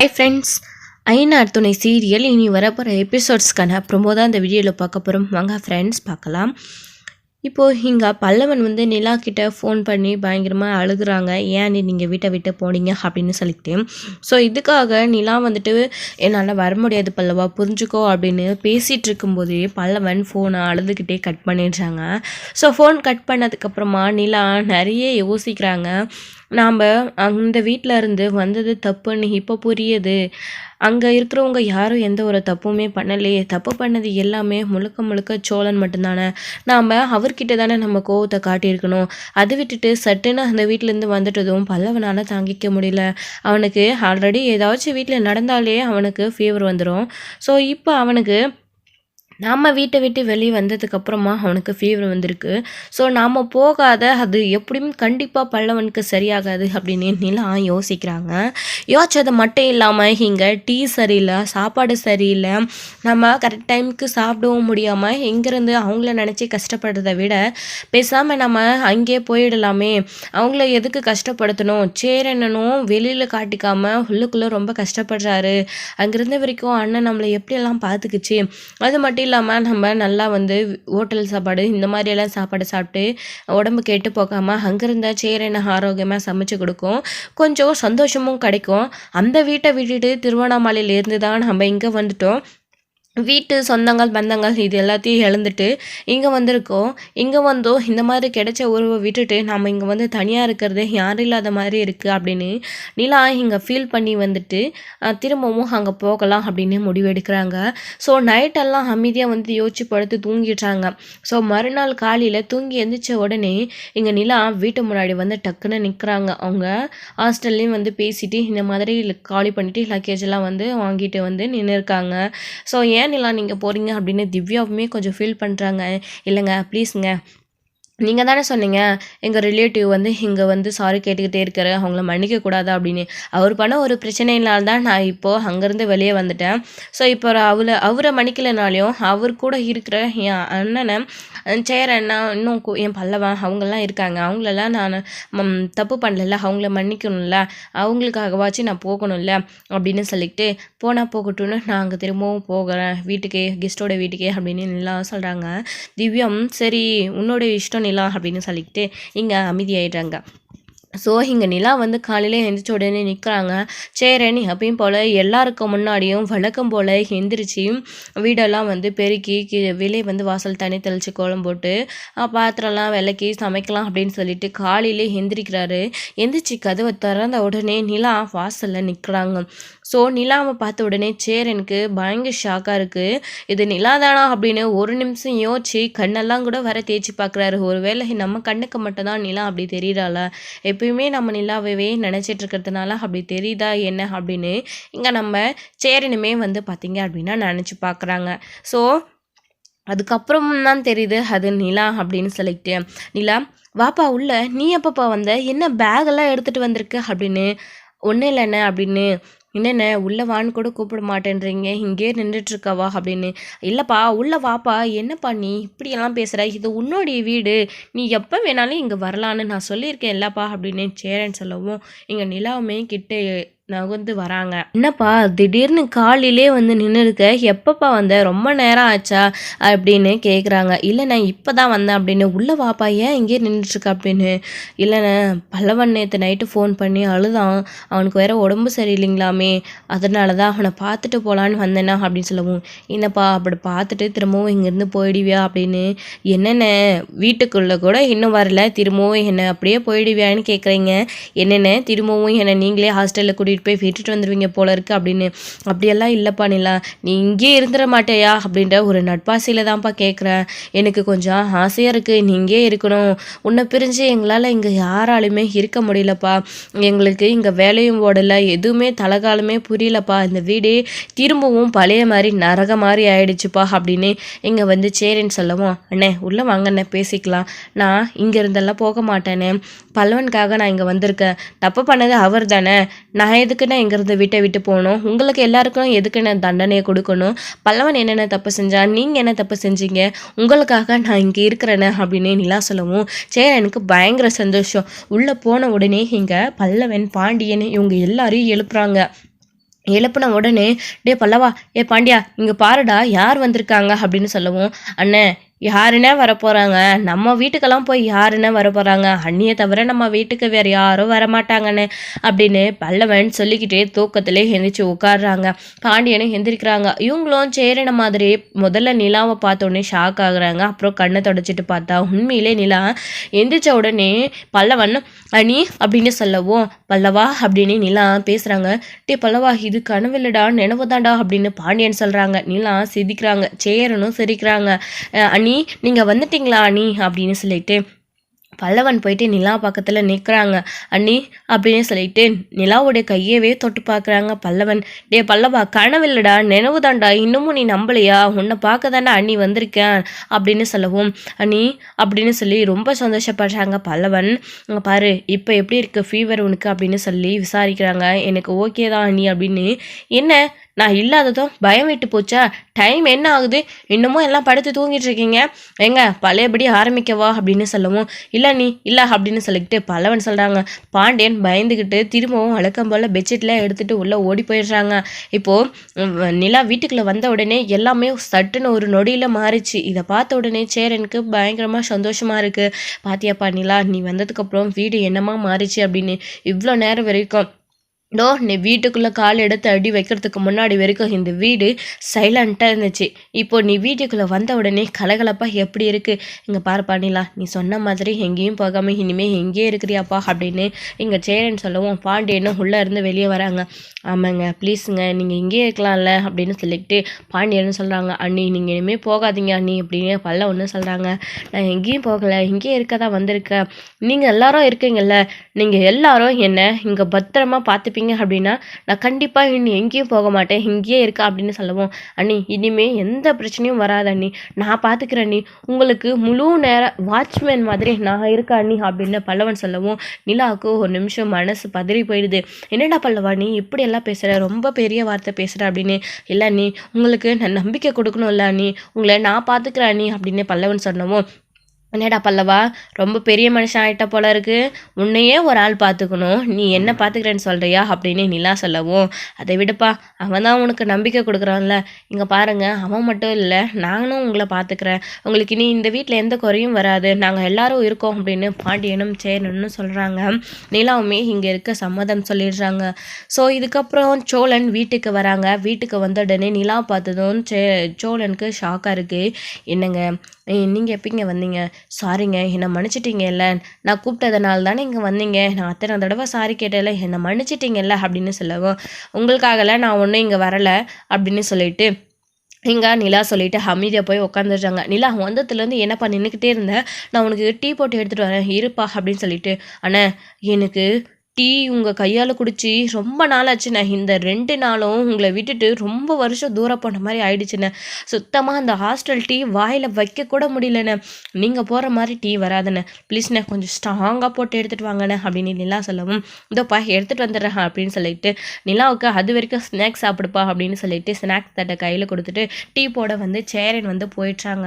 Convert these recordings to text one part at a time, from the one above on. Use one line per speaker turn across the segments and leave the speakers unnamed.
Hi friends ஐநார் துணை serial இனி வரப்போகிற எபிசோட்ஸ்க்கான ப்ரொமோ தான் இந்த வீடியோவில் பார்க்க போகிறோம் வாங்க ஃப்ரெண்ட்ஸ் பார்க்கலாம். இப்போது இங்கே பல்லவன் வந்து நிலா கிட்ட ஃபோன் பண்ணி பயங்கரமாக அழுகுறாங்க. ஏன் நீ நீங்கள் வீட்டை விட்டு போனீங்க? அப்படின்னு சொல்லிட்டு ஸோ இதுக்காக நிலா வந்துட்டு என்னால் வர முடியாது பல்லவா புரிஞ்சுக்கோ அப்படின்னு பேசிகிட்டு இருக்கும்போதே பல்லவன் ஃபோனை அழுதுகிட்டே கட் பண்ணிடுறாங்க. ஸோ ஃபோன் கட் பண்ணதுக்கப்புறமா நிலா நிறைய யோசிக்கிறாங்க. நாம் அந்த வீட்டில் இருந்து வந்தது தப்புன்னு இப்போ புரியுது. அங்கே இருக்கிறவங்க யாரும் எந்த ஒரு தப்புமே பண்ணலையே. தப்பு பண்ணது எல்லாமே முழுக்க முழுக்க சோழன் மட்டும்தானே. நாம் அவர்கிட்ட தானே நம்ம கோவத்தை காட்டியிருக்கணும். அதை விட்டுட்டு சட்டுன்னு அந்த வீட்டிலேருந்து வந்துட்டதும் பல்லவனால் தாங்கிக்க முடியல. அவனுக்கு ஆல்ரெடி ஏதாச்சும் வீட்டில் நடந்தாலே அவனுக்கு ஃபீவர் வந்துடும் ஸோ இப்போ அவனுக்கு நாம் வீட்டை விட்டு வெளியே வந்ததுக்கப்புறமா அவனுக்கு ஃபீவர் வந்திருக்கு. ஸோ நாம் போகாத அது எப்படியும் கண்டிப்பாக பல்லவனுக்கு சரியாகாது அப்படின்னு நிலா யோசிக்கிறாங்க. யோசிச்சது மட்டும் இல்லாமல் இங்கே டீ சரியில்லை சாப்பாடு சரியில்லை. நம்ம கரெக்ட் டைமுக்கு சாப்பிடவும் முடியாமல் இங்கேருந்து அவங்கள நினச்சி கஷ்டப்படுறத விட பேசாமல் நம்ம அங்கேயே போயிடலாமே. அவங்கள எதுக்கு கஷ்டப்படுத்தணும்? சேரனும் வெளியில் காட்டிக்காமல் உள்ளுக்குள்ளே ரொம்ப கஷ்டப்படுறாரு. அங்கேருந்த வரைக்கும் அண்ணன் நம்மளை எப்படியெல்லாம் பார்த்துக்குச்சு? அது மட்டும் இல்லாமல் நம்ம நல்லா வந்து ஹோட்டல் சாப்பாடு இந்த மாதிரியெல்லாம் சாப்பாடு சாப்பிட்டு உடம்பு கெட்டு போகாமல் அங்கேருந்த சேரன ஆரோக்கியமாக சமைச்சு கொடுக்கும். கொஞ்சம் சந்தோஷமும் கிடைக்கும். அந்த வீட்டை விட்டுட்டு திருவண்ணாமலையிலேருந்து தான் நம்ம இங்கே வந்துட்டோம். வீட்டு சொந்தங்கள் பந்தங்கள் இது எல்லாத்தையும் இழந்துட்டு இங்கே வந்திருக்கோம். இங்கே வந்தோம் இந்த மாதிரி கிடைச்ச உறவை விட்டுட்டு நம்ம இங்கே வந்து தனியாக இருக்கிறது யாரும் இல்லாத மாதிரி இருக்குது அப்படின்னு நிலா இங்கே ஃபீல் பண்ணி வந்துட்டு திரும்பவும் அங்கே போகலாம் அப்படின்னு முடிவு எடுக்கிறாங்க. ஸோ நைட்டெல்லாம் அமைதியாக வந்து யோசிச்சு படுத்து தூங்கிடுறாங்க. ஸோ மறுநாள் காலையில் தூங்கி எழுந்திரிச்ச உடனே இங்கே நிலா வீட்டு முன்னாடி வந்து டக்குன்னு நிற்கிறாங்க அவங்க ஹாஸ்டல்லையும் வந்து பேசிட்டு இந்த மாதிரி காலி பண்ணிவிட்டு லக்கேஜ் எல்லாம் வந்து வாங்கிட்டு வந்து நின்று இருக்காங்க ஸோ ஏன் ஏன் நிலா நீங்கள் போகிறீங்க அப்படின்னு திவ்யாவுமே கொஞ்சம் ஃபீல் பண்ணுறாங்க இல்லைங்க ப்ளீஸுங்க நீங்கள் தானே சொன்னீங்க எங்கள் ரிலேட்டிவ் வந்து இங்கே வந்து சாரி கேட்டுக்கிட்டே இருக்காரு அவங்கள மன்னிக்கக்கூடாது அப்படின்னு. அவர் பண்ண ஒரு பிரச்சனையினால் தான் நான் இப்போது அங்கேருந்து வெளியே வந்துட்டேன். ஸோ இப்போ அவளை அவரை மன்னிக்கலைனாலையும் அவர் கூட இருக்கிற என் அண்ணனை சேர் அண்ணா இன்னும் என் பல்லவன் அவங்கெல்லாம் இருக்காங்க. அவங்களெல்லாம் நான் தப்பு பண்ணல அவங்கள மன்னிக்கணும்ல. அவங்களுக்காகவாச்சும் நான் போகணும்ல அப்படின்னு சொல்லிக்கிட்டு போனால் போகட்டும்னு நான் அங்கே திரும்பவும் போகிறேன். வீட்டுக்கே கெஸ்ட்டோட வீட்டுக்கே அப்படின்னு எல்லாம் சொல்கிறாங்க திவ்யம் சரி உன்னோட இஷ்டம் நிலா அப்படின்னு சொல்லிக்கிட்டு இங்கே அமைதியாயிடுறாங்க. ஸோ இங்கே நிலா வந்து காலையில் எழுந்திரிச்ச உடனே நிற்கிறாங்க சேரன் அப்பயும் போல் எல்லாருக்கும் முன்னாடியும் வழக்கம் போல் எந்திரிச்சு வீடெல்லாம் வந்து பெருக்கி கீழே வந்து வாசல் தண்ணி தெளித்து கோலம் போட்டு பாத்திரம்லாம் விளக்கி சமைக்கலாம் அப்படின்னு சொல்லிட்டு காலையிலே எந்திரிக்கிறாரு. எந்திரிச்சு கதவை திறந்த உடனே நிலா வாசலில் நிற்கிறாங்க ஸோ நிலாவை பார்த்த உடனே சேரனுக்கு பயங்கர ஷாக்காக இருக்குது இது நிலா தானா அப்படின்னு ஒரு நிமிஷம் யோசிச்சு கண்ணெல்லாம் கூட வர தேய்ச்சி பார்க்குறாரு. ஒரு வேளை நம்ம கண்ணுக்கு மட்டும்தான் நிலா அப்படி தெரியுறாளா? எப்பயுமே நம்ம நிலாவே நினச்சிட்டு இருக்கிறதுனால அப்படி தெரியுதா என்ன அப்படின்னு இங்கே நம்ம சேரனுமே வந்து பார்த்திங்க அப்படின்னா நினச்சி பார்க்குறாங்க. ஸோ அதுக்கப்புறம் தான் தெரியுது அது நிலா அப்படின்னு சொல்லிட்டு. நிலா வாப்பா உள்ள. நீ எப்பப்பா வந்த? என்ன பேகெல்லாம் எடுத்துகிட்டு வந்திருக்க? அப்படின்னு. ஒன்றும் இல்லைண்ணே அப்படின்னு என்னென்ன? உள்ளே வான்னு கூட கூப்பிட மாட்டேன்றீங்க. இங்கே நின்றுட்டுருக்கவா? அப்படின்னு. இல்லைப்பா உள்ளே வாப்பா. என்னப்பா நீ இப்படியெல்லாம் பேசுகிற இது உன்னோடைய வீடு. நீ எப்போ வேணாலும் இங்கே வரலான்னு நான் சொல்லியிருக்கேன் இல்லைப்பா அப்படின்னு சேரன் சொல்லவும் இங்கே நிலாவுமே கிட்டே நகுந்து வராங்க. என்னப்பா திடீர்னு காலிலே வந்து நின்று இருக்க எப்பப்பா வந்த? ரொம்ப நேரம் ஆச்சா? அப்படின்னு கேட்குறாங்க இல்லைண்ணே இப்போ தான் வந்தேன் அப்படின்னு. உள்ளே வாப்பா ஏன் இங்கே நின்றுட்டுருக்க அப்படின்னு. இல்லைண்ணே பல்லவன் நேற்று நைட்டு ஃபோன் பண்ணி அழுதான். அவனுக்கு வேற உடம்பு சரியில்லைங்களாமே. அதனால தான் அவனை பார்த்துட்டு போகலான்னு வந்தேனா? அப்படின்னு சொல்லவும். என்னப்பா அப்படி பார்த்துட்டு திரும்பவும் இங்கேருந்து போயிடுவியா? அப்படின்னு. என்னென்ன வீட்டுக்குள்ளே கூட இன்னும் வரல. திரும்பவும் என்னை அப்படியே போயிடுவியான்னு கேட்குறீங்க என்னென்ன திரும்பவும் என்னை நீங்களே ஹாஸ்டலில் கூட்டிகிட்டு கூட்டிகிட்டு போய் விட்டுட்டு வந்துடுவீங்க போல இருக்குது அப்படின்னு. அப்படியெல்லாம் இல்லைப்பா நிலா. நீ இங்கே இருந்துட மாட்டேயா? அப்படின்ற ஒரு நட்பாசையில் தான்ப்பா கேட்குறேன் எனக்கு கொஞ்சம் ஆசையாக இருக்குது நீ இங்கே இருக்கணும். உன்னை பிரிஞ்சு எங்களால் இங்கே யாராலுமே இருக்க முடியலப்பா. எங்களுக்கு இங்கே வேலையும் ஓடலை. எதுவுமே தலகாலமே புரியலப்பா. இந்த வீடே திரும்பவும் பழைய மாதிரி நரக மாதிரி ஆயிடுச்சுப்பா அப்படின்னு இங்கே வந்து சேரின்னு சொல்லவும் அண்ணே உள்ளே வாங்க அண்ணே பேசிக்கலாம். நான் இங்கே இருந்தெல்லாம் போக மாட்டேனே. பல்லவனுக்காக நான் இங்கே வந்திருக்கேன். தப்பு பண்ணது அவர் தானே. நான் எதுக்கு நான் இங்கேருந்து வீட்டை விட்டு போகணும். உங்களுக்கு எல்லாருக்கும் எதுக்குன்னு தண்டனையை கொடுக்கணும். பல்லவன் என்னென்ன தப்பு செஞ்சான்? நீங்கள் என்ன தப்பு செஞ்சீங்க? உங்களுக்காக நான் இங்கே இருக்கிறேன்னு அப்படின்னு நிலா சொல்லவும் சரி எனக்கு பயங்கர சந்தோஷம். உள்ளே போன உடனே இங்கே பல்லவன் பாண்டியன் இவங்க எல்லாரையும் எழுப்புறாங்க. எழுப்பின உடனே டே பல்லவா ஏ பாண்டியா இங்கே பாருடா யார் வந்திருக்காங்க? அப்படின்னு சொல்லவும் அண்ணே யாருன்னே வரப்போகிறாங்க நம்ம வீட்டுக்கெல்லாம் போய் யாருன்னே வரப்போகிறாங்க அண்ணியை தவிர நம்ம வீட்டுக்கு வேறு யாரும் வரமாட்டாங்கன்னு அப்படின்னு பல்லவன் சொல்லிக்கிட்டே தூக்கத்திலே எந்திரிச்சு உட்காடுறாங்க பாண்டியனும் எந்திரிக்கிறாங்க. இவங்களும் சேரின மாதிரி முதல்ல நிலாவை பார்த்தோன்னே ஷாக் ஆகுறாங்க. அப்புறம் கண்ணை தொடச்சிட்டு பார்த்தா உண்மையிலே நிலா எந்திரிச்ச உடனே பல்லவன் அணி அப்படின்னு சொல்லவும் பல்லவா அப்படின்னு நிலா பேசுகிறாங்க டே பல்லவா இது கனவில்லடா நினைவு தாண்டா அப்படின்னு பாண்டியன் சொல்கிறாங்க நிலா சிரிக்கிறாங்க. சேரனும் சிரிக்கிறாங்க. அண்ணி நீங்கள் வந்துட்டீங்களா அணி அப்படின்னு சொல்லிட்டு பல்லவன் போயிட்டு நிலா பக்கத்தில் நிற்கிறாங்க அண்ணி அப்படின்னு சொல்லிட்டு நிலாவுடைய கையவே தொட்டு பார்க்குறாங்க பல்லவன். டே பல்லவா கனவில்லடா நினைவு தாண்டா இன்னமும் நீ நம்பலையா? உன்னை பார்க்க தாண்டா அண்ணி வந்திருக்கேன் அப்படின்னு சொல்லவும் அண்ணி அப்படின்னு சொல்லி ரொம்ப சந்தோஷப்படுறாங்க பல்லவன். பாரு இப்போ எப்படி இருக்கு ஃபீவர் உனக்கு? அப்படின்னு சொல்லி விசாரிக்கிறாங்க. எனக்கு ஓகே தான் அண்ணி அப்படின்னு. என்ன? நான் இல்லாததும் பயம் விட்டு போச்சா? டைம் என்ன ஆகுது? இன்னமும் எல்லாம் படுத்து தூங்கிட்டு இருக்கீங்க. எங்க பழையபடி ஆரம்பிக்கவா அப்படின்னு சொல்லவும் இல்லை நீ இல்லை அப்படின்னு சொல்லிக்கிட்டு பல்லவன் சொல்கிறாங்க பாண்டியன் பயந்துக்கிட்டு திரும்பவும் வழக்கம் போல் பெட்ஷீட்ல எடுத்துகிட்டு உள்ளே ஓடி போயிடுறாங்க. இப்போது நிலா வீட்டுக்குள்ளே வந்த உடனே எல்லாமே சட்டுன்னு ஒரு நொடியில் மாறிச்சு. இதை பார்த்த உடனே சேரனுக்கு பயங்கரமாக சந்தோஷமாக இருக்குது பாத்தியாப்பா நிலா நீ வந்ததுக்கப்புறம் வீடு என்னமா மாறிச்சு? அப்படின்னு இவ்வளோ நேரம் வரைக்கும் டோ நீ வீட்டுக்குள்ளே கால் எடுத்து அடி வைக்கிறதுக்கு முன்னாடி வரைக்கும் இந்த வீடு சைலண்ட்டாக இருந்துச்சு. இப்போ நீ வீட்டுக்குள்ளே வந்த உடனே கலகலப்பாக எப்படி இருக்குது இங்கே பாரு பாண்டிலா நீ சொன்ன மாதிரி எங்கேயும் போகாமல் இனிமேல் எங்கேயே இருக்கிறியாப்பா? அப்படின்னு இங்கே சேரன் சொல்லவும் பாண்டியனும் உள்ளே இருந்து வெளியே வராங்க. ஆமாங்க ப்ளீஸுங்க நீங்கள் இங்கேயே இருக்கலாம்ல? அப்படின்னு சொல்லிட்டு பாண்டியன்னு சொல்கிறாங்க அண்ணி நீங்கள் இனிமேல் போகாதீங்க அண்ணி அப்படின்னு பல்ல ஒன்று சொல்கிறாங்க நான் எங்கேயும் போகலை இங்கேயே இருக்க தான் வந்திருக்கேன். நீங்கள் எல்லாரும் இருக்கீங்கல்ல நீங்கள் எல்லாரும் என்ன இங்கே பத்திரமா பார்த்துப்பீங்க அப்படின்னா நான் கண்டிப்பாக இனி எங்கேயும் போக மாட்டேன் இங்கேயே இருக்கா அப்படின்னு சொல்லவும். அண்ணி இனிமே எந்த பிரச்சனையும் வராது அண்ணி. நான் பார்த்துக்கிறேன் அண்ணி. உங்களுக்கு முழு நேரம் வாட்ச்மேன் மாதிரி நான் இருக்கேன் அண்ணி அப்படின்னு பல்லவன் சொல்லவும். நிலாவுக்கு ஒரு நிமிஷம் மனசு பதறி போயிடுது. என்னடா பல்லவா நீ இப்படி எல்லாம் பேசுகிற ரொம்ப பெரிய வார்த்தை பேசுகிற அப்படின்னு. இல்லை நீ உங்களுக்கு நான் நம்பிக்கை கொடுக்கணும்ல அண்ணி. உங்களை நான் பார்த்துக்கிறேன் அண்ணி அப்படின்னு பல்லவன் சொன்னவும் என்னடா பல்லவா? ரொம்ப பெரிய மனுஷன் ஆகிட்ட போல இருக்கு. உன்னையே ஒரு ஆள் பார்த்துக்கணும் நீ என்ன பார்த்துக்கிறேன்னு சொல்கிறியா அப்படின்னு நிலா சொல்லவும். அதை விடுப்பா. அவன் தான் உனக்கு நம்பிக்கை கொடுக்குறான்ல. இங்கே பாருங்கள் அவன் மட்டும் இல்லை நானும் உங்களை பார்த்துக்கிறேன் உங்களுக்கு நீ இந்த வீட்டில் எந்த குறையும் வராது. நாங்கள் எல்லாரும் இருக்கோம் அப்படின்னு பாண்டியனும் சேரனும்னு சொல்கிறாங்க நிலாவுமே இங்கே இருக்க சம்மதம் சொல்லிடுறாங்க. ஸோ இதுக்கப்புறம் சோழன் வீட்டுக்கு வராங்க. வீட்டுக்கு வந்த உடனே நிலா பார்த்ததும் சே சோழனுக்கு ஷாக்காக இருக்குது என்னங்க நீங்கள் எப்படிங்க வந்தீங்க? சாரிங்க என்னை மன்னிச்சிட்டிங்கல்ல. நான் கூப்பிட்டதுனால தானே இங்கே வந்தீங்க. நான் அத்தனை தடவை சாரி கேட்டல என்னை மன்னிச்சிட்டிங்கல்ல அப்படின்னு சொல்லவும் உங்களுக்காகல நான் ஒன்றும் இங்கே வரலை அப்படின்னு சொல்லிட்டு இங்கே நிலா சொல்லிட்டு ஹமீதியை போய் உட்காந்துருச்சாங்க நிலா வந்ததுலேருந்து என்னப்பா நின்றுக்கிட்டே இருந்தேன் நான் உனக்கு டீ போட்டு எடுத்துகிட்டு வரேன். இருப்பா அப்படின்னு சொல்லிட்டு அண்ணா எனக்கு டீ உங்கள் கையால் குடிச்சு ரொம்ப நாள் ஆச்சுண்ணே இந்த ரெண்டு நாளும் உங்களை விட்டுட்டு ரொம்ப வருஷம் தூரம் போன மாதிரி ஆயிடுச்சுண்ணே. சுத்தமாக அந்த ஹாஸ்டல் டீ வாயில் வைக்கக்கூட முடியலண்ணே. நீங்கள் போகிற மாதிரி டீ வராதுண்ணே. ப்ளீஸ்ண்ணே கொஞ்சம் ஸ்ட்ராங்காக போட்டு எடுத்துகிட்டு வாங்கண்ணே அப்படின்னு நிலா சொல்லவும் இதோப்பா எடுத்துகிட்டு வந்துடுறேன் அப்படின்னு சொல்லிட்டு நிலாவுக்கு அது வரைக்கும் ஸ்நாக்ஸ் சாப்பிடுப்பா அப்படின்னு சொல்லிட்டு ஸ்நாக்ஸ் தட்டை கையில் கொடுத்துட்டு டீ போட வந்து சேரன் வந்து போயிடுறாங்க.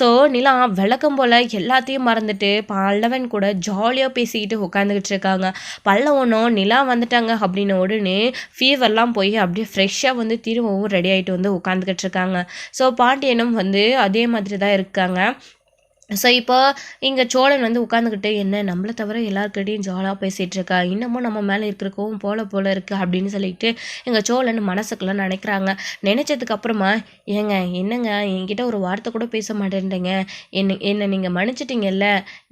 ஸோ நிலா விளக்கம் போல் எல்லாத்தையும் மறந்துட்டு பல்லவன் கூட ஜாலியாக பேசிக்கிட்டு உட்காந்துக்கிட்டு இருக்காங்க. பல்ல ஒன்றும் நிலா வந்துட்டாங்க அப்படின்ன உடனே ஃபீவர்லாம் போய் அப்படியே ஃப்ரெஷ்ஷாக வந்து திரும்பவும் ரெடி ஆகிட்டு வந்து உட்காந்துக்கிட்டு இருக்காங்க. ஸோ பாண்டியனும் வந்து அதே மாதிரி தான் இருக்காங்க. ஸோ இப்போ இங்கே சோழன் வந்து உட்காந்துக்கிட்டு என்ன நம்மளை தவிர எல்லாருக்கிட்டையும் ஜாலாக பேசிகிட்டு இருக்கா? இன்னமும் நம்ம மேலே இருக்கிறக்கும் போல போல இருக்குது அப்படின்னு சொல்லிட்டு எங்கள் சோழன் மனசுக்குள்ள நினைக்கிறாங்க. நினச்சதுக்கப்புறமா ஏங்க என்னங்க? என்கிட்ட ஒரு வார்த்தை கூட பேச மாட்டேன்றீங்க. என்ன என்னை நீங்கள் மன்னிச்சிட்டிங்கல்ல.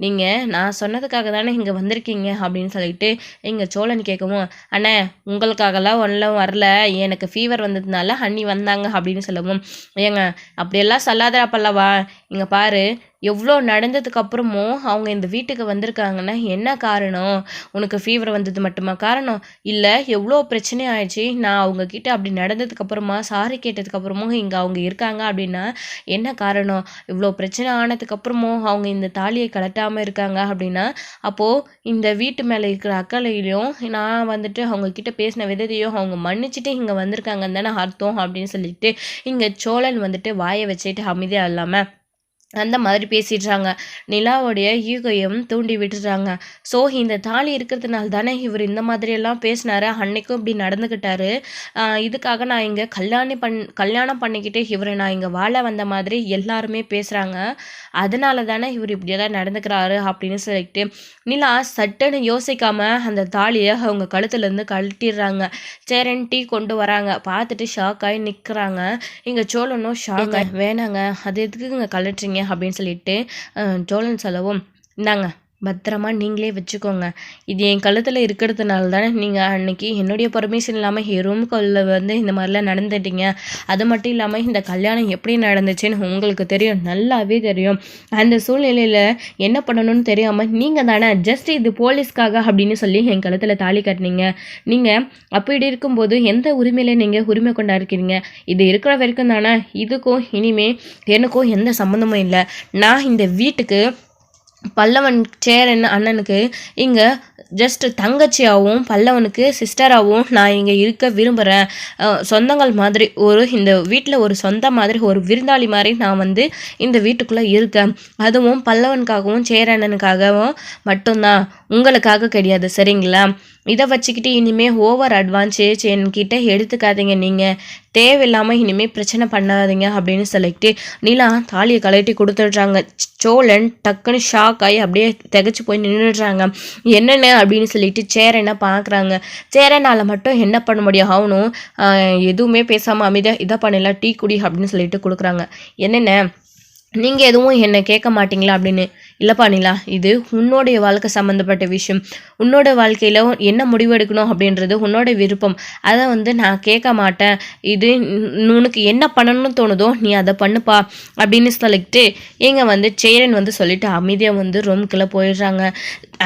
நீங்கள் நான் சொன்னதுக்காக தானே இங்கே வந்திருக்கீங்க அப்படின்னு சொல்லிட்டு எங்கள் சோழன் கேட்கவும் அண்ணே உங்களுக்காகலாம் ஒன்றும் வரல. எனக்கு ஃபீவர் வந்ததுனால அண்ணி வந்தாங்க அப்படின்னு சொல்லவும் ஏங்க அப்படியெல்லாம் சொல்லாதரா பல்லவா இங்கே பாரு எவ்வளோ நடந்ததுக்கு அப்புறமும் அவங்க இந்த வீட்டுக்கு வந்திருக்காங்கன்னா என்ன காரணம்? உனக்கு ஃபீவர் வந்தது மட்டுமா? காரணம் இல்லை எவ்வளோ பிரச்சனை ஆயிடுச்சு? நான் அவங்கக்கிட்ட அப்படி நடந்ததுக்கு அப்புறமா சாரி கேட்டதுக்கு அப்புறமும் இங்கே அவங்க இருக்காங்க அப்படின்னா என்ன காரணம்? இவ்வளோ பிரச்சனை ஆனதுக்கு அப்புறமும் அவங்க இந்த தாலியை கலட்டாமல் இருக்காங்க அப்படின்னா அப்போது இந்த வீட்டு மேலே இருக்கிற அக்கலையிலையும் நான் வந்துட்டு அவங்கக்கிட்ட பேசின விதத்தையும் அவங்க மன்னிச்சுட்டு இங்கே வந்திருக்காங்கன்னு தானே அர்த்தம் அப்படின்னு சொல்லிட்டு இங்கே சோழன் வந்துட்டு வாயை வச்சுட்டு அமைதியாக இல்லாமல் அந்த மாதிரி பேசிடுறாங்க. நிலாவுடைய ஈகையும் தூண்டி விட்டுறாங்க. ஸோ இந்த தாலி இருக்கிறதுனால தானே இவர் இந்த மாதிரியெல்லாம் பேசினாரு. அன்னைக்கும் இப்படி நடந்துக்கிட்டாரு இதுக்காக நான் இங்கே கல்யாணம் பண் கல்யாணம் பண்ணிக்கிட்டு இவரை நான் இங்கே வாழ வந்த மாதிரி எல்லாருமே பேசுகிறாங்க அதனால தானே இவர் இப்படியெல்லாம் நடந்துக்கிறாரு அப்படின்னு சொல்லிட்டு நிலா சட்டுன்னு யோசிக்காமல் அந்த தாலியை அவங்க கழுத்துலேருந்து கழட்டிடுறாங்க. சேரன் டீ கொண்டு வராங்க. பார்த்துட்டு ஷாக் ஆகி நிற்கிறாங்க இங்கே சோழனும் ஷாக் ஆகி வேணாங்க. அது எதுக்கு இங்கே கழட்டுறீங்க? அப்படின்னு சொல்லிட்டு சோழன் சொல்லவும் இந்தாங்க பத்திரமா நீங்களே வச்சுக்கோங்க. இது என் கழுத்தில் இருக்கிறதுனால தானே நீங்கள் அன்னைக்கு என்னுடைய பர்மிஷன் இல்லாமல் என் ரூமுக்குள்ள வந்து இந்த மாதிரிலாம் நடந்துட்டீங்க. அது மட்டும் இல்லாமல் இந்த கல்யாணம் எப்படி நடந்துச்சுன்னு உங்களுக்கு தெரியும். நல்லாவே தெரியும். அந்த சூழ்நிலையில் என்ன பண்ணணும்னு தெரியாமல் நீங்கள் தானே ஜஸ்ட் இது போலீஸ்க்காக அப்படின்னு சொல்லி என் கழுத்தில் தாலி கட்டினீங்க. நீங்கள் அப்படி இருக்கும்போது எந்த உரிமையில நீங்கள் உரிமை கொண்டா இருக்கிறீங்க இது இருக்கிற வரைக்கும் தானே. இதுக்கும் இனிமே எனக்கும் எந்த சம்மந்தமும் இல்லை. நான் இந்த வீட்டுக்கு பல்லவன் சேரன் அண்ணனுக்கு இங்கே ஜஸ்ட் தங்கச்சியாகவும் பல்லவனுக்கு சிஸ்டராகவும் நான் இங்கே இருக்க விரும்புகிறேன் சொந்தங்கள் மாதிரி ஒரு இந்த வீட்டில் ஒரு சொந்த மாதிரி ஒரு விருந்தாளி மாதிரி நான் வந்து இந்த வீட்டுக்குள்ளே இருக்கேன். அதுவும் பல்லவனுக்காகவும் சேரண்ணனுக்காகவும் மட்டும்தான். உங்களுக்காக கிடையாது சரிங்களா? இதை வச்சுக்கிட்டு இனிமேல் ஓவர் அட்வான்டேஜ் என்கிட்ட எடுத்துக்காதீங்க நீங்கள் தேவையில்லாமல் இனிமேல் பிரச்சனை பண்ணாதீங்க அப்படின்னு சொல்லிட்டு நீலா தாலியை கலட்டி கொடுத்துட்றாங்க. சோழன் டக்குன்னு ஷாக் ஆகி அப்படியே திகச்சு போய் நின்றுடுறாங்க என்னென்ன அப்படின்னு சொல்லிட்டு சேரனை பார்க்குறாங்க சேரனால் மட்டும் என்ன பண்ண முடியும்? ஆகணும் எதுவுமே பேசாமல் அமைதியாக இதை பண்ணலாம் டீ குடி அப்படின்னு சொல்லிட்டு கொடுக்குறாங்க. என்னென்ன? நீங்கள் எதுவும் என்னை கேட்க மாட்டீங்களா அப்படின்னு இல்லைப்பா நிலா இது உன்னோடைய வாழ்க்கை சம்மந்தப்பட்ட விஷயம். உன்னோட வாழ்க்கையில் என்ன முடிவு எடுக்கணும் அப்படின்றது உன்னோட விருப்பம். அதை வந்து நான் கேட்க மாட்டேன். இது உனக்கு என்ன பண்ணணும்னு தோணுதோ நீ அதை பண்ணுப்பா அப்படின்னு சொல்லிட்டு இங்கே வந்து சேரன் வந்து சொல்லிட்டு அமைதியாக வந்து ரூம்குள்ளே போயிடுறாங்க.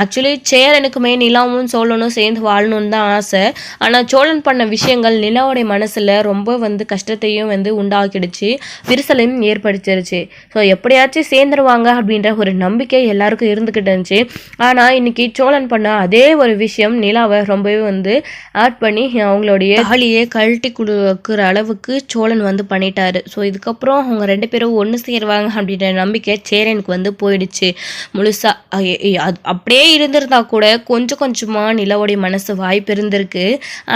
ஆக்சுவலி சேரனுக்குமே நிலாவும் சோழனும் சேர்ந்து வாழணும்னு தான் ஆசை. ஆனால் சோழன் பண்ண விஷயங்கள் நிலாவுடைய மனசில் ரொம்ப வந்து கஷ்டத்தையும் வந்து உண்டாக்கிடுச்சு. விரிசலையும் ஏற்படுத்திருச்சு. ஸோ எப்படியாச்சும் சேர்ந்துருவாங்க அப்படின்ற ஒரு நம்பிக்கை நம்பிக்கை எல்லாருக்கும் இருந்துக்கிட்டு இருந்துச்சு. ஆனால் இன்னைக்கு சோழன் பண்ண அதே ஒரு விஷயம் நிலாவை ரொம்பவே வந்து ஆட் பண்ணி அவங்களுடைய தாலியை கழட்டி கொடுக்குற அளவுக்கு சோழன் வந்து பண்ணிட்டாரு. ஸோ இதுக்கப்புறம் அவங்க ரெண்டு பேரும் ஒன்று சேருவாங்க அப்படின்ற நம்பிக்கை சேரனுக்கு வந்து போயிடுச்சு. முழுசாக அப்படியே இருந்திருந்தா கூட கொஞ்சம் கொஞ்சமாக நிலவுடைய மனசு வாய்ப்பு இருந்திருக்கு.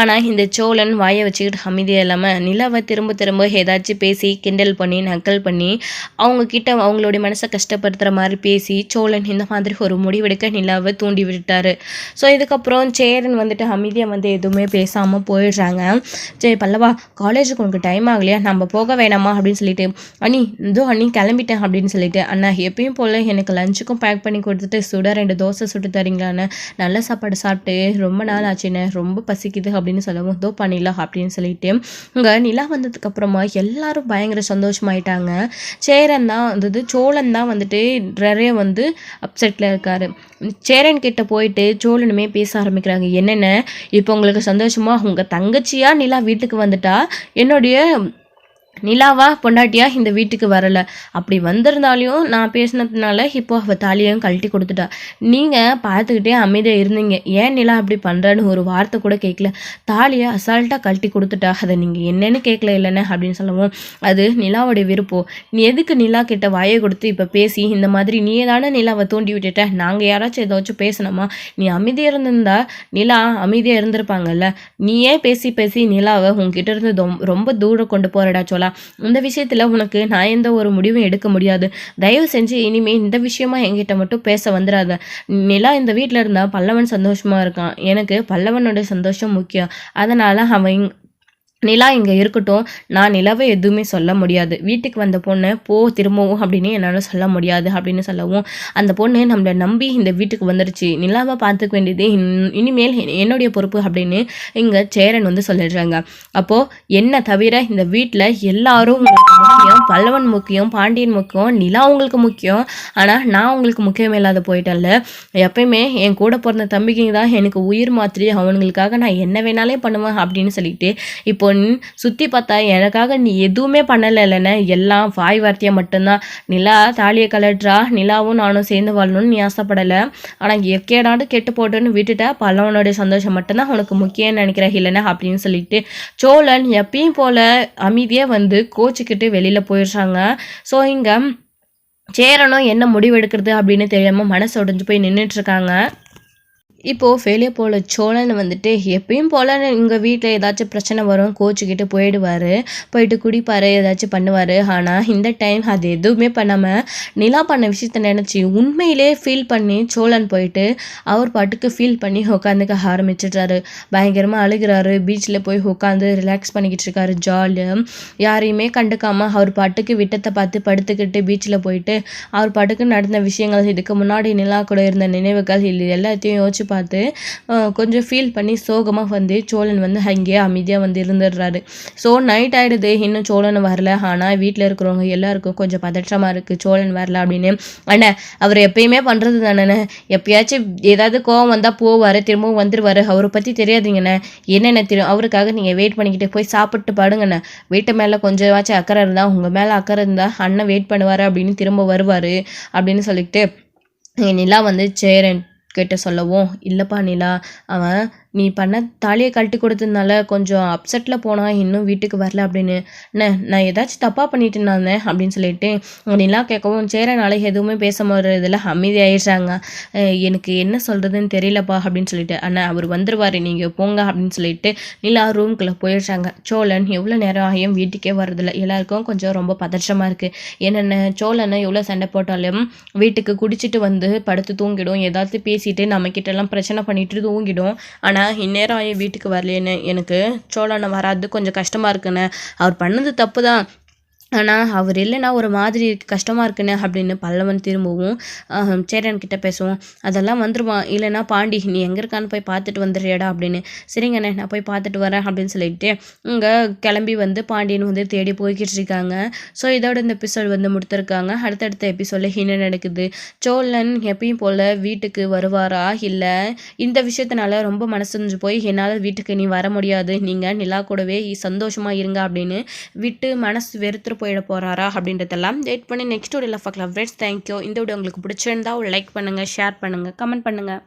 ஆனால் இந்த சோழன் வாயை வச்சுக்கிட்டு அமைதியாக இல்லாமல் நிலாவை திரும்ப திரும்ப ஏதாச்சும் பேசி கிண்டல் பண்ணி நக்கல் பண்ணி அவங்கக்கிட்ட அவங்களுடைய மனசை கஷ்டப்படுத்துகிற மாதிரி பேசி சோழன் இந்த மாதிரி ஒரு முடிவெடுக்க நிலாவை தூண்டி விட்டுட்டாரு ஸோ இதுக்கப்புறம் சேரன் வந்துட்டு அமைதியாக வந்து எதுவுமே பேசாமல் போயிடுறாங்க. சரி பல்லவா காலேஜுக்கு உனக்கு டைம் ஆகலையா? நம்ம போக வேணாமா? அப்படின்னு சொல்லிட்டு அண்ணி இதோ அண்ணி கிளம்பிட்டேன் அப்படின்னு சொல்லிட்டு அண்ணா எப்பயும் போல் எனக்கு லஞ்சுக்கும் பேக் பண்ணி கொடுத்துட்டு சுட ரெண்டு தோசை சுட்டு தரீங்களான்னு நல்ல சாப்பாடு சாப்பிட்டு ரொம்ப நாள் ஆச்சுன்னு ரொம்ப பசிக்குது அப்படின்னு சொல்லவும் தோ பண்ணிடலாம் அப்படின்னு சொல்லிட்டு இங்கே நிலா வந்ததுக்கப்புறமா எல்லாரும் பயங்கர சந்தோஷமாயிட்டாங்க. சேரன் தான் வந்தது சோழன் தான் வந்துட்டு நிறைய வந்து வந்து அப்செட்டில் இருக்கார். சேரன் கிட்ட போயிட்டு சோழனுமே பேச ஆரம்பிக்கிறாங்க. என்னென்ன? இப்போ உங்களுக்கு சந்தோஷமாக உங்கள் தங்கச்சியாக நிலா வீட்டுக்கு வந்துட்டா? என்னுடைய நிலாவா பொண்டாட்டியா இந்த வீட்டுக்கு வரலை. அப்படி வந்திருந்தாலையும் நான் பேசினதுனால இப்போ அவள் தாலியையும் கழட்டி கொடுத்துட்டா. நீங்கள் பார்த்துக்கிட்டே அமைதியாக இருந்தீங்க. ஏன் நிலா அப்படி பண்ணுறான்னு ஒரு வார்த்தை கூட கேட்கல தாலியை அசால்ட்டாக கழட்டி கொடுத்துட்டா. அதை நீங்கள் என்னென்னு கேட்கல இல்லைன்னு அப்படின்னு சொல்லவும் அது நிலாவுடைய விருப்பம். நீ எதுக்கு நிலா கிட்ட வாயை கொடுத்து இப்போ பேசி இந்த மாதிரி நீயே தானே நிலாவை தூண்டி விட்டுட்ட? நாங்கள் யாராச்சும் ஏதாச்சும் பேசணுமா? நீ அமைதியாக இருந்திருந்தா நிலா அமைதியாக இருந்திருப்பாங்கல்ல. நீயே பேசி பேசி நிலாவை உங்ககிட்ட இருந்து ரொம்ப தூரம் கொண்டு போகிறடா சொல்ல சொல்லலாம் இந்த விஷயத்தில் உனக்கு நான் எந்த ஒரு முடிவும் எடுக்க முடியாது. தயவு செஞ்சு இனிமேல் இந்த விஷயமா என்கிட்ட மட்டும் பேச வந்துடாத நிலா இந்த வீட்டில் இருந்தால் பல்லவன் சந்தோஷமாக இருக்கான். எனக்கு பல்லவனோட சந்தோஷம் முக்கியம். அதனால் அவன் நிலா இங்கே இருக்கட்டும். நான் நிலவை எதுவுமே சொல்ல முடியாது. வீட்டுக்கு வந்த பொண்ணு போ திரும்பவும் அப்படின்னு என்னால் சொல்ல முடியாது அப்படின்னு சொல்லவும் அந்த பொண்ணு நம்மளை நம்பி இந்த வீட்டுக்கு வந்துடுச்சு நிலாவை பார்த்துக்க வேண்டியது இனிமேல் என்னுடைய பொறுப்பு அப்படின்னு இங்கே சேரன் வந்து சொல்லிடுறாங்க. அப்போது என்ன தவிர இந்த வீட்டில் எல்லாரும் உங்களுக்கு முக்கியம் பல்லவன் முக்கியம் பாண்டியன் முக்கியம் நிலா உங்களுக்கு முக்கியம். ஆனால் நான் உங்களுக்கு முக்கியம் இல்லாத போயிட்டல எப்பயுமே என் கூட பிறந்த தம்பிக்கு தான் எனக்கு உயிர் மாத்திரி அவனுங்களுக்காக நான் என்ன வேணாலே பண்ணுவேன் அப்படின்னு சொல்லிட்டு இப்போ பொன் சுற்றி பார்த்தா எனக்காக நீ எதுவுமே பண்ணலை இல்லைன்னு எல்லாம் வாய் வார்த்தையாக மட்டும்தான். நிலா தாலியை கலட்டுறா நிலாவும் நானும் சேர்ந்து வாழணும்னு நீ ஆசைப்படலை. ஆனால் எக்கேடாண்டு கெட்டு போட்டுன்னு விட்டுட்ட பல்லவனுடைய சந்தோஷம் மட்டும்தான் உனக்கு முக்கியம்னு நினைக்கிற இல்லைன்னா அப்படின்னு சொல்லிட்டு. சோழன் எப்பயும் போல் அமைதியாக வந்து கோச்சிக்கிட்டு வெளியில் போயிடுறாங்க. ஸோ இங்கே சேரணும் என்ன முடிவு எடுக்கிறது அப்படின்னு தெரியாமல் மனசு உடஞ்சு போய் நின்றுட்டுருக்காங்க இப்போது ஃபெயிலியர் போல சோழன் வந்துட்டு எப்பயும் போல் எங்கள் வீட்டில் ஏதாச்சும் பிரச்சனை வரும் கோச்சுக்கிட்டு போயிடுவார் போயிட்டு குடிப்பார் ஏதாச்சும் பண்ணுவார். ஆனால் இந்த டைம் அது எதுவுமே பண்ணாமல் நிலா பண்ண விஷயத்த நினச்சி உண்மையிலே ஃபீல் பண்ணி சோழன் போயிட்டு அவர் பாட்டுக்கு ஃபீல் பண்ணி உட்காந்துக்க ஆரம்பிச்சிட்றாரு. பயங்கரமாக அழுகிறாரு. பீச்சில் போய் உட்காந்து ரிலாக்ஸ் பண்ணிக்கிட்டு இருக்காரு ஜாலியாக யாரையுமே கண்டுக்காமல் அவர் பாட்டுக்கு விட்டத்தை பார்த்து படுத்துக்கிட்டு பீச்சில் போயிட்டு அவர் பாட்டுக்கு நடந்த விஷயங்கள் இதுக்கு முன்னாடி நிலா கூட இருந்த நினைவுகள் இது எல்லாத்தையும் யோசிச்சு பார்த்து கொஞ்சம் ஃபீல் பண்ணி சோகமாக வந்து சோழன் வந்து அங்கேயே அமைதியாக வந்து இருந்துடுறாரு. ஸோ நைட் ஆகிடுது இன்னும் சோழன் வரல. ஆனால் வீட்டில் இருக்கிறவங்க எல்லாருக்கும் கொஞ்சம் பதற்றமாக இருக்குது சோழன் வரல அப்படின்னு. அண்ணே அவர் எப்பயுமே பண்ணுறது தானே எப்பயாச்சும் ஏதாவது கோவம் வந்தால் போவார் திரும்பவும் வந்துடுவார் அவரை பற்றி தெரியாதுங்கண்ணே. என்னென்ன தெரியும்? அவருக்காக நீங்கள் வெயிட் பண்ணிக்கிட்டு போய் சாப்பிட்டு பாடுங்கண்ணே. வீட்டு மேலே கொஞ்சமாச்சும் அக்கறை இருந்தால் உங்கள் மேலே அக்கறை இருந்தால் அண்ணன் வெயிட் பண்ணுவார் அப்படின்னு திரும்ப வருவார் அப்படின்னு சொல்லிட்டு நிலா வந்து சேரன் கிட்ட சொல்லவும் இல்லைப்பா நிலா அவன் நீ பண்ண தாலியை கழட்டி கொடுத்ததுனால கொஞ்சம் அப்செட்டில் போனால் இன்னும் வீட்டுக்கு வரல அப்படின்னு. என்ன நான் ஏதாச்சும் தப்பாக பண்ணிட்டு இருந்தேன் அப்படின்னு சொல்லிட்டு நிலா கேட்கவும் சேரனால எதுவுமே பேச முடியறதில்ல அமைதி ஆயிடுறாங்க. எனக்கு என்ன சொல்கிறதுன்னு தெரியலப்பா அப்படின்னு சொல்லிட்டு அண்ணா அவர் வந்துடுவார் நீங்கள் போங்க அப்படின்னு சொல்லிட்டு நிலா ரூம்குள்ளே போயிடுறாங்க. சோழன் எவ்வளோ நேரம் ஆகியும் வீட்டுக்கே வரதில்ல எல்லாருக்கும் கொஞ்சம் ரொம்ப பதற்றமாக இருக்குது என்னென்ன சோழனை எவ்வளோ சண்டை போட்டாலும் வீட்டுக்கு குடிச்சிட்டு வந்து படுத்து தூங்கிடும். ஏதாவது பேசிட்டு நம்மக்கிட்டலாம் பிரச்சனை பண்ணிட்டு தூங்கிடும். ஆனால் இந்நேரம் ஆகி வீட்டுக்கு வரலேன்னு எனக்கு சோழனை வராது கொஞ்சம் கஷ்டமாக இருக்குண்ணே அவர் பண்ணது தப்பு தான் ஆனால் அவர் இல்லைன்னா ஒரு மாதிரி கஷ்டமாக இருக்குன்னு அப்படின்னு பல்லவன் திரும்பவும் சேரன் கிட்ட பேசுவோம். அதெல்லாம் வந்துடுவான் இல்லைன்னா பாண்டி நீ எங்கே இருக்கான்னு போய் பார்த்துட்டு வந்துடுறியாடா அப்படின்னு. சரிங்கண்ணே நான் போய் பார்த்துட்டு வரேன் அப்படின்னு சொல்லிட்டு இங்கே கிளம்பி வந்து பாண்டியன் வந்து தேடி போய்கிட்டு இருக்காங்க. ஸோ இதோட இந்த எபிசோடு வந்து முடித்திருக்காங்க. அடுத்தடுத்த எபிசோடில் என்ன நடக்குது? சோழன் எப்பயும் போல் வீட்டுக்கு வருவாரா? இல்லை இந்த விஷயத்தினால ரொம்ப மனசுஞ்சு போய் என்னால் வீட்டுக்கு நீ வர முடியாது. நீங்கள் நிலா கூடவே சந்தோஷமாக இருங்க அப்படின்னு விட்டு மனசு வெறுத்துட்டு போயிட போகிறாரா அப்படின்றதெல்லாம் வெயிட் பண்ணி நெக்ஸ்ட் வீடியோவில் பார்க்கலாம் ஃப்ரெண்ட்ஸ் தேங்க்யூ இந்த வீடியோ உங்களுக்கு பிடிச்சிருந்தா ஒரு லைக் பண்ணுங்கள் ஷேர் பண்ணுங்கள் கமெண்ட் பண்ணுங்கள்